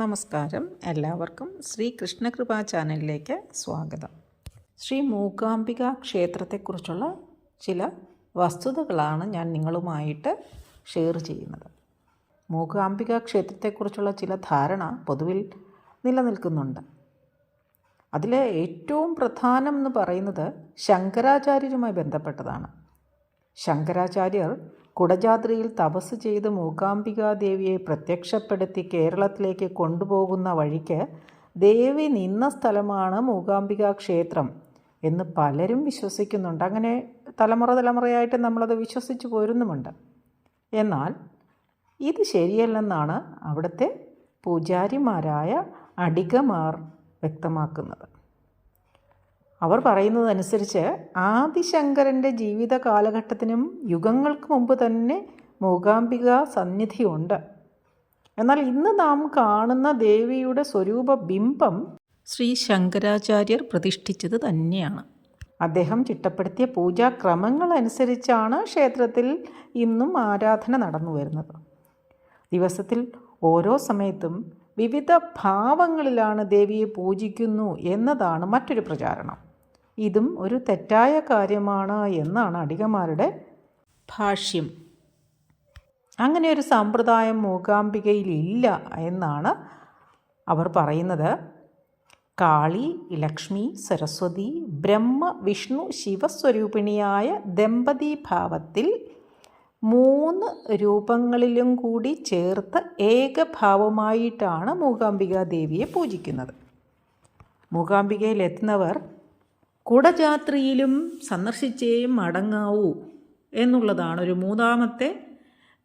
നമസ്കാരം. എല്ലാവർക്കും ശ്രീ കൃഷ്ണകൃപ ചാനലിലേക്ക് സ്വാഗതം. ശ്രീ മൂകാംബിക ക്ഷേത്രത്തെക്കുറിച്ചുള്ള ചില വസ്തുതകളാണ് ഞാൻ നിങ്ങളുമായിട്ട് ഷെയർ ചെയ്യുന്നത്. മൂകാംബിക ക്ഷേത്രത്തെക്കുറിച്ചുള്ള ചില ധാരണ പൊതുവിൽ നിലനിൽക്കുന്നുണ്ട്. അതിലെ ഏറ്റവും പ്രധാനം എന്ന് പറയുന്നത് ശങ്കരാചാര്യരുമായി ബന്ധപ്പെട്ടതാണ്. ശങ്കരാചാര്യർ കുടജാദ്രിയിൽ തപസ് ചെയ്ത് മൂകാംബികാ ദേവിയെ പ്രത്യക്ഷപ്പെടുത്തി കേരളത്തിലേക്ക് കൊണ്ടുപോകുന്ന വഴിക്ക് ദേവി നിന്ന സ്ഥലമാണ് മൂകാംബിക ക്ഷേത്രം എന്ന് പലരും വിശ്വസിക്കുന്നുണ്ട്. അങ്ങനെ തലമുറ തലമുറയായിട്ട് നമ്മളത് വിശ്വസിച്ച് പോരുന്നുമുണ്ട്. എന്നാൽ ഇത് ശരിയല്ലെന്നാണ് അവിടുത്തെ പൂജാരിമാരായ അടികമാർ വ്യക്തമാക്കുന്നത്. അവർ പറയുന്നതനുസരിച്ച് ആദിശങ്കരന്റെ ജീവിത കാലഘട്ടത്തിനും യുഗങ്ങൾക്ക് മുമ്പ് തന്നെ മൂകാംബിക സന്നിധിയുണ്ട്. എന്നാൽ ഇന്ന് നാം കാണുന്ന ദേവിയുടെ സ്വരൂപ ബിംബം ശ്രീ ശങ്കരാചാര്യർ പ്രതിഷ്ഠിച്ചത് തന്നെയാണ്. അദ്ദേഹം ചിട്ടപ്പെടുത്തിയ പൂജാക്രമങ്ങൾ അനുസരിച്ചാണ് ക്ഷേത്രത്തിൽ ഇന്നും ആരാധന നടന്നു വരുന്നത്. ദിവസത്തിൽ ഓരോ സമയത്തും വിവിധ ഭാവങ്ങളിലാണ് ദേവിയെ പൂജിക്കുന്നു എന്നതാണ് മറ്റൊരു പ്രചാരണം. ഇതും ഒരു തെറ്റായ കാര്യമാണ് എന്നാണ് അടികമാരുടെ ഭാഷ്യം. അങ്ങനെ ഒരു സമ്പ്രദായം മൂകാംബികയിലില്ല എന്നാണ് അവർ പറയുന്നത്. കാളി ലക്ഷ്മി സരസ്വതി ബ്രഹ്മ വിഷ്ണു ശിവസ്വരൂപിണിയായ ദമ്പതി ഭാവത്തിൽ മൂന്ന് രൂപങ്ങളിലും കൂടി ചേർത്ത് ഏകഭാവമായിട്ടാണ് മൂകാംബിക ദേവിയെ പൂജിക്കുന്നത് മൂകാംബികയിലെത്തുന്നവർ കുടജാത്രിയിലും സന്ദർശിച്ചേ മടങ്ങാവൂ എന്നുള്ളതാണ് ഒരു മൂന്നാമത്തെ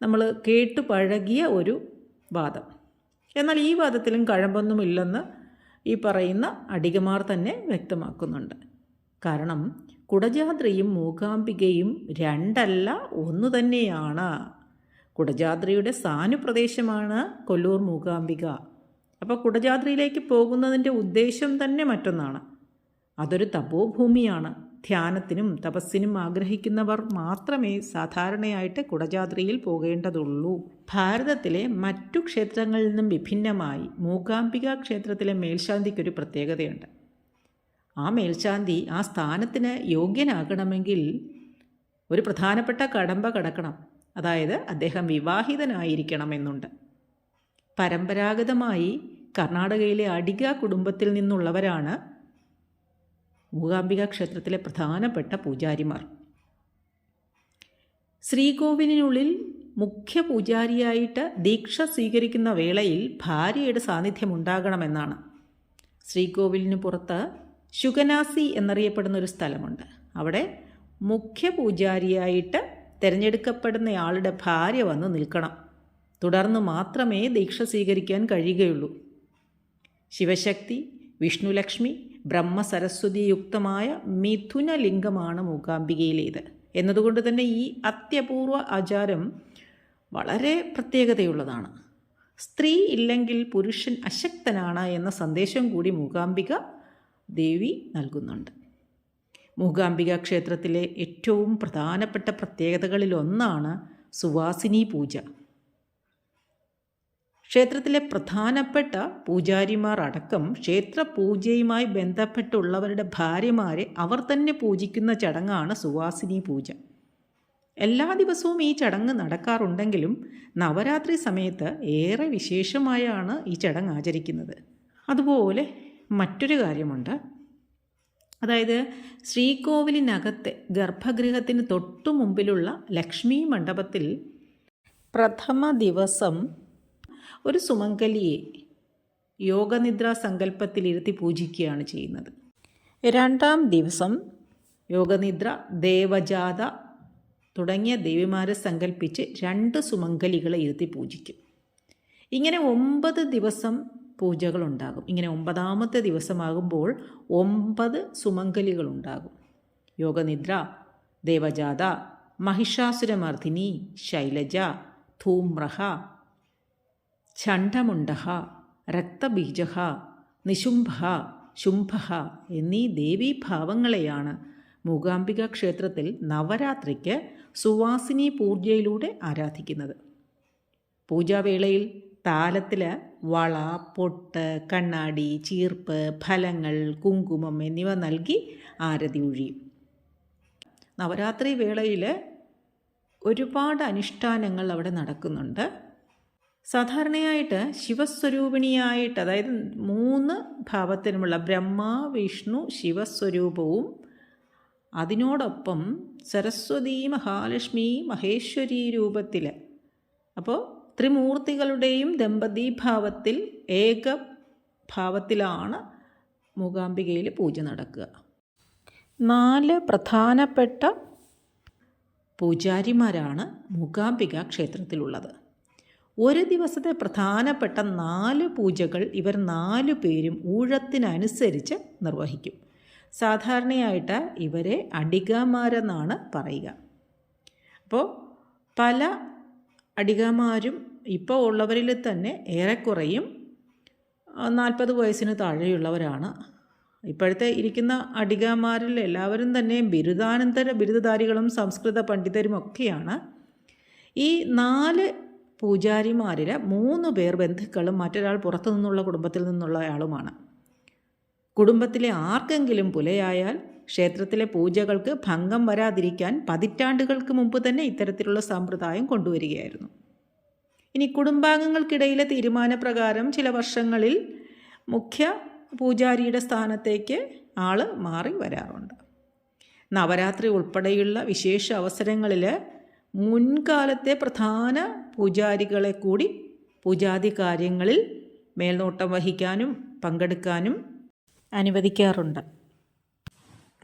നമ്മൾ കേട്ടു പഴകിയ ഒരു വാദം. എന്നാൽ ഈ വാദത്തിലും കഴമ്പൊന്നുമില്ലെന്ന് ഈ പറയുന്ന അടികമാർ തന്നെ വ്യക്തമാക്കുന്നുണ്ട്. കാരണം കുടജാദ്രിയും മൂകാംബികയും രണ്ടല്ല ഒന്നു തന്നെയാണ്. കുടജാദ്രിയുടെ സാനുപ്രദേശമാണ് കൊല്ലൂർ മൂകാംബിക. അപ്പോൾ കുടജാദ്രിയിലേക്ക് പോകുന്നതിന്റെ ഉദ്ദേശം തന്നെ മറ്റൊന്നാണ്. അതൊരു തപോഭൂമിയാണ്. ധ്യാനത്തിനും തപസ്സിനും ആഗ്രഹിക്കുന്നവർ മാത്രമേ സാധാരണയായിട്ട് കുടജാദ്രിയിൽ പോകേണ്ടതുള്ളൂ. ഭാരതത്തിലെ മറ്റു ക്ഷേത്രങ്ങളിൽ നിന്നും വിഭിന്നമായി മൂകാംബിക ക്ഷേത്രത്തിലെ മേൽശാന്തിക്കൊരു പ്രത്യേകതയുണ്ട്. ആ മേൽശാന്തി ആ സ്ഥാനത്തിന് യോഗ്യനാകണമെങ്കിൽ ഒരു പ്രധാനപ്പെട്ട കടമ്പ കടക്കണം. അതായത് അദ്ദേഹം വിവാഹിതനായിരിക്കണമെന്നുണ്ട്. പരമ്പരാഗതമായി കർണാടകയിലെ അടിക കുടുംബത്തിൽ നിന്നുള്ളവരാണ് മൂകാംബിക ക്ഷേത്രത്തിലെ പ്രധാനപ്പെട്ട പൂജാരിമാർ. ശ്രീകോവിലിനുള്ളിൽ മുഖ്യ പൂജാരിയായിട്ട് ദീക്ഷ സ്വീകരിക്കുന്ന വേളയിൽ ഭാര്യയുടെ സാന്നിധ്യം ഉണ്ടാകണമെന്നാണ് ശ്രീകോവിലിന് പുറത്ത് ശുഗനാസി എന്നറിയപ്പെടുന്ന ഒരു സ്ഥലമുണ്ട്. അവിടെ മുഖ്യ പൂജാരിയായിട്ട് തിരഞ്ഞെടുക്കപ്പെടുന്നയാളുടെ ഭാര്യ വന്ന് നിൽക്കണം. തുടർന്ന് മാത്രമേ ദീക്ഷ സ്വീകരിക്കാൻ കഴിയുകയുള്ളൂ. ശിവശക്തി വിഷ്ണുലക്ഷ്മി ബ്രഹ്മസരസ്വതിയുക്തമായ മിഥുന ലിംഗമാണ് മൂകാംബികയിലേത്. എന്നതുകൊണ്ട് തന്നെ ഈ അത്യപൂർവ ആചാരം വളരെ പ്രത്യേകതയുള്ളതാണ്. സ്ത്രീ ഇല്ലെങ്കിൽ പുരുഷൻ അശക്തനാണ് എന്ന സന്ദേശം കൂടി മൂകാംബിക ദേവി നൽകുന്നുണ്ട്. മൂകാംബിക ക്ഷേത്രത്തിലെ ഏറ്റവും പ്രധാനപ്പെട്ട പ്രത്യേകതകളിലൊന്നാണ് സുവാസിനി പൂജ. ക്ഷേത്രത്തിലെ പ്രധാനപ്പെട്ട പൂജാരിമാർ അടക്കം ക്ഷേത്ര പൂജയുമായി ബന്ധപ്പെട്ടുള്ളവരുടെ ഭാര്യമാരെ അവർ തന്നെ പൂജിക്കുന്ന ചടങ്ങാണ് സുവാസിനി പൂജ. എല്ലാ ദിവസവും ഈ ചടങ്ങ് നടക്കാറുണ്ടെങ്കിലും നവരാത്രി സമയത്ത് ഏറെ വിശേഷമായാണ് ഈ ചടങ്ങ് ആചരിക്കുന്നത്. അതുപോലെ മറ്റൊരു കാര്യമുണ്ട്. അതായത് ശ്രീകോവിലിനകത്തെ ഗർഭഗൃഹത്തിന് തൊട്ടു മുമ്പിലുള്ള ലക്ഷ്മി മണ്ഡപത്തിൽ പ്രഥമ ദിവസം ഒരു സുമംഗലിയെ യോഗനിദ്രാ സങ്കല്പത്തിലിരുത്തി പൂജിക്കുകയാണ് ചെയ്യുന്നത്. രണ്ടാം ദിവസം യോഗനിദ്ര ദേവജാത തുടങ്ങിയ ദേവിമാരെ സങ്കല്പിച്ച് രണ്ട് സുമംഗലികളെ ഇരുത്തി പൂജിക്കും. ഇങ്ങനെ ഒമ്പത് ദിവസം പൂജകളുണ്ടാകും. ഇങ്ങനെ ഒമ്പതാമത്തെ ദിവസമാകുമ്പോൾ ഒമ്പത് സുമംഗലികളുണ്ടാകും. യോഗനിദ്ര ദേവജാത മഹിഷാസുരമർദ്ദിനി ശൈലജ ധൂമ്രഹ ഛണ്ഡമുണ്ഡ രക്തബീജ നിശുംഭ ശുംഭ എന്നീ ദേവീഭാവങ്ങളെയാണ് മൂകാംബിക ക്ഷേത്രത്തിൽ നവരാത്രിക്ക് സുവാസിനി പൂജയിലൂടെ ആരാധിക്കുന്നത്. പൂജാവേളയിൽ താലത്തിൽ വള പൊട്ട് കണ്ണാടി ചീർപ്പ് ഫലങ്ങൾ കുങ്കുമം എന്നിവ നൽകി ആരതി ഒഴിയും. നവരാത്രി വേളയിൽ ഒരുപാട് അനുഷ്ഠാനങ്ങൾ അവിടെ നടക്കുന്നുണ്ട്. സാധാരണയായിട്ട് ശിവസ്വരൂപിണിയായിട്ട് അതായത് മൂന്ന് ഭാവത്തിനുമുള്ള ബ്രഹ്മ വിഷ്ണു ശിവസ്വരൂപവും അതിനോടൊപ്പം സരസ്വതി മഹാലക്ഷ്മി മഹേശ്വരി രൂപത്തിൽ അപ്പോൾ ത്രിമൂർത്തികളുടെയും ദമ്പതി ഭാവത്തിൽ ഏക ഭാവത്തിലാണ് മൂകാംബികയിൽ പൂജ നടക്കുക. നാല് പ്രധാനപ്പെട്ട പൂജാരിമാരാണ് മൂകാംബിക ക്ഷേത്രത്തിലുള്ളത്. ഒരു ദിവസത്തെ പ്രധാനപ്പെട്ട നാല് പൂജകൾ ഇവർ നാല് പേരും ഊഴത്തിനനുസരിച്ച് നിർവഹിക്കും. സാധാരണയായിട്ട് ഇവരെ അടികാമാരെന്നാണ് പറയുക. അപ്പോൾ പല അടികാമാരും ഇപ്പോൾ ഉള്ളവരിൽ തന്നെ ഏറെക്കുറയും നാൽപ്പത് വയസ്സിന് താഴെയുള്ളവരാണ്. ഇപ്പോഴത്തെ ഇരിക്കുന്ന അടികാമാരിൽ എല്ലാവരും തന്നെ ബിരുദാനന്തര ബിരുദധാരികളും സംസ്കൃത പണ്ഡിതരും ഒക്കെയാണ് ഈ നാല് പൂജാരിമാരിൽ മൂന്ന് പേർ ബന്ധുക്കളും മറ്റൊരാൾ പുറത്തു നിന്നുള്ള കുടുംബത്തിൽ നിന്നുള്ള ആളുമാണ്. കുടുംബത്തിലെ ആർക്കെങ്കിലും പുലയായാൽ ക്ഷേത്രത്തിലെ പൂജകൾക്ക് ഭംഗം വരാതിരിക്കാൻ പതിറ്റാണ്ടുകൾക്ക് മുമ്പ് തന്നെ ഇത്തരത്തിലുള്ള സമ്പ്രദായം കൊണ്ടുവരികയായിരുന്നു. ഇനി കുടുംബാംഗങ്ങൾക്കിടയിലെ തീരുമാനപ്രകാരം ചില വർഷങ്ങളിൽ മുഖ്യ പൂജാരിയുടെ സ്ഥാനത്തേക്ക് ആൾ മാറി വരാറുണ്ട്. നവരാത്രി ഉൾപ്പെടെയുള്ള വിശേഷ അവസരങ്ങളിൽ മുൻകാലത്തെ പ്രധാന പൂജാരികളെ കൂടി പൂജാതി കാര്യങ്ങളിൽ മേൽനോട്ടം വഹിക്കാനും പങ്കെടുക്കാനും അനുവദിക്കാറുണ്ട്.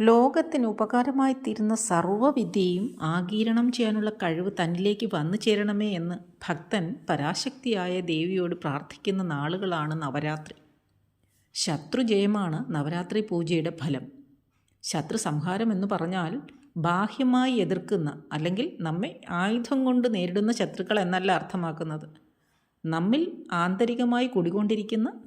ലോകത്തിന് ഉപകാരമായി തീരുന്ന സർവവിദ്യയും ആഗീരണം ചെയ്യാനുള്ള കഴിവ് തന്നിലേക്ക് വന്നു ചേരണമേ എന്ന് ഭക്തൻ പരാശക്തിയായ ദേവിയോട് പ്രാർത്ഥിക്കുന്ന നാളുകളാണ് നവരാത്രി. ശത്രുജയമാണ് നവരാത്രി പൂജയുടെ ഫലം. ശത്രു സംഹാരം എന്ന് പറഞ്ഞാൽ ബാഹ്യമായി എതിർക്കുന്ന അല്ലെങ്കിൽ നമ്മെ ആയുധം കൊണ്ട് നേരിടുന്ന ശത്രുക്കൾ എന്നല്ല അർത്ഥമാക്കുന്നത്. നമ്മിൽ ആന്തരികമായി കുടികൊണ്ടിരിക്കുന്ന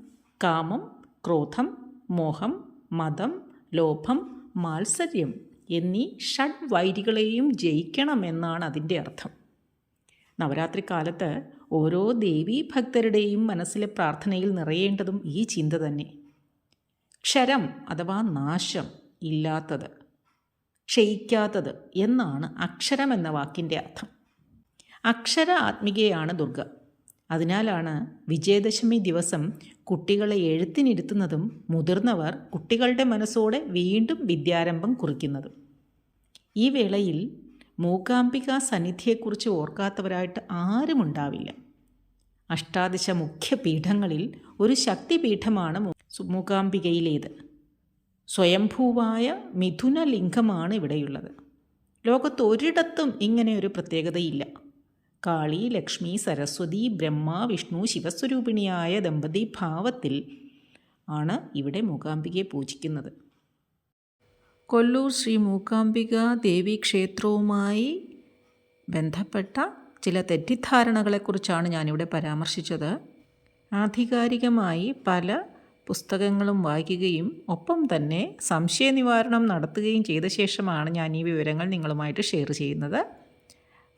കാമം ക്രോധം മോഹം മതം ലോഭം മാത്സര്യം എന്നീ ഷഡ് വൈരികളെയും ജയിക്കണം എന്നാണ് അതിന്റെ അർത്ഥം. നവരാത്രി കാലത്ത് ഓരോ ദേവീ ഭക്തരുടെയും മനസ്സിലെ പ്രാർത്ഥനയിൽ നിറയേണ്ടതും ഈ ചിന്ത തന്നെ. ക്ഷരം അഥവാ നാശം ഇല്ലാത്തത്. ക്ഷയിക്കാത്തത് എന്നാണ് അക്ഷരം എന്ന വാക്കിന്റെ അർത്ഥം. അക്ഷര ആത്മികയാണ് ദുർഗ. അതിനാലാണ് വിജയദശമി ദിവസം കുട്ടികളെ എഴുത്തിനിരുത്തുന്നതും മുതിർന്നവർ കുട്ടികളുടെ മനസ്സോടെ വീണ്ടും വിദ്യാരംഭം കുറിക്കുന്നതും. ഈ വേളയിൽ മൂകാംബിക സന്നിധിയെക്കുറിച്ച് ഓർക്കാത്തവരായിട്ട് ആരുമുണ്ടാവില്ല. അഷ്ടാദശ മുഖ്യ പീഠങ്ങളിൽ ഒരു ശക്തിപീഠമാണ് മൂകാംബികയിലേത്. സ്വയംഭൂവായ മിഥുന ലിംഗമാണ് ഇവിടെയുള്ളത്. ലോകത്ത് ഒരിടത്തും ഇങ്ങനെ ഒരു പ്രത്യേകതയില്ല. കാളി ലക്ഷ്മി സരസ്വതി ബ്രഹ്മ വിഷ്ണു ശിവസ്വരൂപിണിയായ ദമ്പതി ഭാവത്തിൽ ആണ് ഇവിടെ മൂകാംബികയെ പൂജിക്കുന്നത്. കൊല്ലൂർ ശ്രീ മൂകാംബിക ദേവി ക്ഷേത്രവുമായി ബന്ധപ്പെട്ട ചില തെറ്റിദ്ധാരണകളെക്കുറിച്ചാണ് ഞാനിവിടെ പരാമർശിച്ചത്. ആധികാരികമായി പല പുസ്തകങ്ങളും വായിക്കുകയും ഒപ്പം തന്നെ സംശയ നിവാരണം നടത്തുകയും ചെയ്ത ശേഷമാണ് ഞാൻ ഈ വിവരങ്ങൾ നിങ്ങളുമായിട്ട് ഷെയർ ചെയ്യുന്നത്.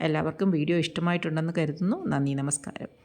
എല്ലാവർക്കും വീഡിയോ ഇഷ്ടമായിട്ടുണ്ടെന്ന് കരുതുന്നു. നന്ദി നമസ്കാരം.